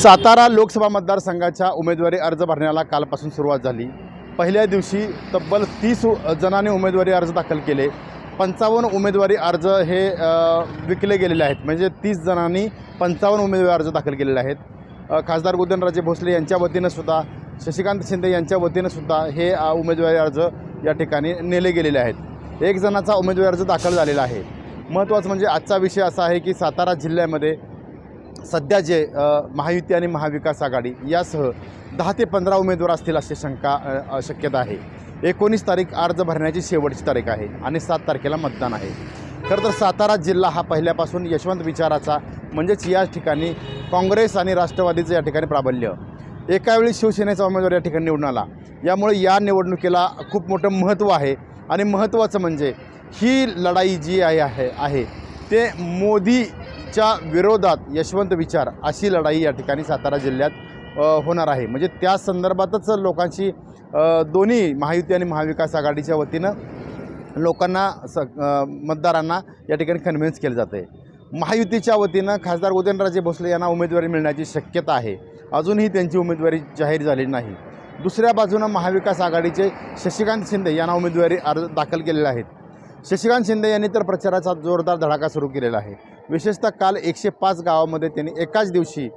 सातारा लोकसभा मतदारसंघाच्या उमेदवारी अर्ज भरण्याला कालपासून सुरुवात झाली. पहिल्या दिवशी तब्बल तीस जणांनी उमेदवारी अर्ज दाखल केले. पंचावन्न उमेदवारी अर्ज हे विकले गेलेले आहेत. म्हणजे तीस जणांनी पंचावन्न उमेदवारी अर्ज दाखल केलेले आहेत. खासदार उदयनराजे भोसले यांच्या वतीनं सुद्धा शशिकांत शिंदे यांच्या वतीनं सुद्धा हे उमेदवारी अर्ज या ठिकाणी नेले गेलेले आहेत. एक जणाचा उमेदवारी अर्ज दाखल झालेला आहे. महत्त्वाचं म्हणजे आजचा विषय असा आहे की सातारा जिल्ह्यामध्ये सध्या जे महायुती आणि महाविकास आघाडी यासह दहा ते पंधरा उमेदवार असतील अशी शंका शक्यता आहे. एकोणीस तारीख अर्ज भरण्याची शेवटची तारीख आहे आणि सात तारखेला मतदान आहे. खरं तर सातारा जिल्हा हा पहिल्यापासून यशवंत विचाराचा म्हणजेच या ठिकाणी काँग्रेस आणि राष्ट्रवादीचं या ठिकाणी प्राबल्य. एकावेळी शिवसेनेचा उमेदवार या ठिकाणी निवडून आला. यामुळे या निवडणुकीला खूप मोठं महत्त्व आहे आणि महत्त्वाचं म्हणजे ही लढाई जी आहे आहे आहे ते मोदीच्या विरोधात यशवंत विचार अशी लढाई या ठिकाणी सातारा जिल्ह्यात होणार आहे. म्हणजे त्या संदर्भातच लोकांची दोन्ही महायुती आणि महाविकास आघाडीच्या वतीनं लोकांना स मतदारांना या ठिकाणी कन्व्हिन्स केलं जातं आहे महायुतीच्या वतीनं खासदार उदयनराजे भोसले यांना उमेदवारी मिळण्याची शक्यता आहे. अजूनही त्यांची उमेदवारी जाहीर झालेली नाही. दुसऱ्या बाजूनं महाविकास आघाडीचे शशिकांत शिंदे यांना उमेदवारी अर्ज दाखल केलेले आहेत. शशिकांत शिंदे यांनी तर प्रचाराचा जोरदार धडाका सुरू केलेला आहे. विशेषतः काल एकशे पाच गावामध्ये त्यांनी एकाच दिवशी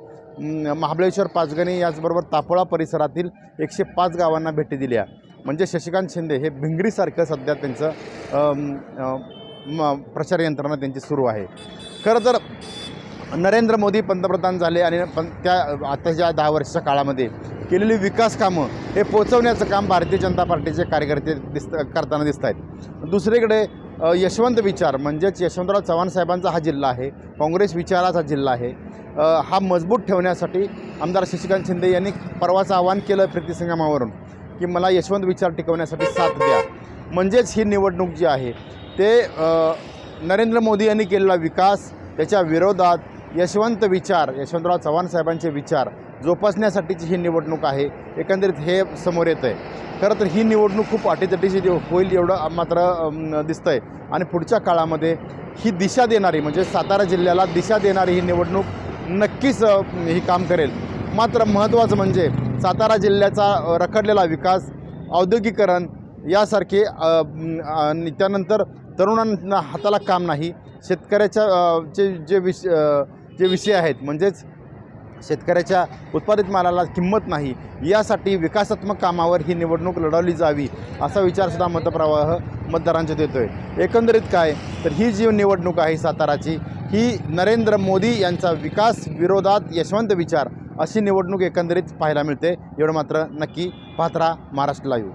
महाबळेश्वर पाचगणी याचबरोबर तापोळा परिसरातील एकशे पाच गावांना भेटी दिल्या. म्हणजे शशिकांत शिंदे हे भिंगरीसारखं सध्या त्यांचं म, प्रचार यंत्रणा त्यांची सुरू आहे. खरं तर नरेंद्र मोदी पंतप्रधान झाले आणि पण त्या आताच्या दहा वर्षाच्या काळामध्ये केलेली विकास कामं हे पोचवण्याचं काम भारतीय जनता पार्टीचे कार्यकर्ते दिसत करताना दिसत आहेत दुसरीकडे यशवंत विचार म्हणजेच यशवंतराव चव्हाण साहेबांचा हा जिल्हा आहे. काँग्रेस विचाराचा जिल्हा आहे. हा मजबूत ठेवण्यासाठी आमदार शशिकांत शिंदे यांनी परवाचं आवाहन केलं प्रीतीसंगमावरून की मला यशवंत विचार टिकवण्यासाठी साथ द्या. म्हणजेच ही निवडणूक जी आहे ते नरेंद्र मोदी यांनी केलेला विकास त्याच्या विरोधात यशवंत विचार यशवंतराव चव्हाण साहेबांचे विचार जोपासण्यासाठीची ही निवडणूक आहे. एकंदरीत हे समोर येतं आहे खरं तर ही निवडणूक खूप अटीतटीची होईल एवढं मात्र दिसतं आहे आणि पुढच्या काळामध्ये ही दिशा देणारी म्हणजे सातारा जिल्ह्याला दिशा देणारी ही निवडणूक नक्कीच ही काम करेल. मात्र महत्त्वाचं म्हणजे सातारा जिल्ह्याचा रखडलेला विकास औद्योगिकरण यासारखे त्यानंतर तरुणांना हाताला काम नाही. शेतकऱ्याच्या चे जे विष जे विषय आहेत म्हणजेच शेतकऱ्याच्या उत्पादित मालाला किंमत नाही. यासाठी विकासात्मक कामावर ही निवडणूक लढवली जावी असा विचारसुद्धा मतप्रवाह मतदारांच्यात येतो आहे एकंदरीत काय? तर ही जी निवडणूक आहे साताराची ही नरेंद्र मोदी यांचा विकास विरोधात यशवंत विचार अशी निवडणूक एकंदरीत पाहायला मिळते. एवढं मात्र नक्की पात्रा महाराष्ट्र लाईव्ह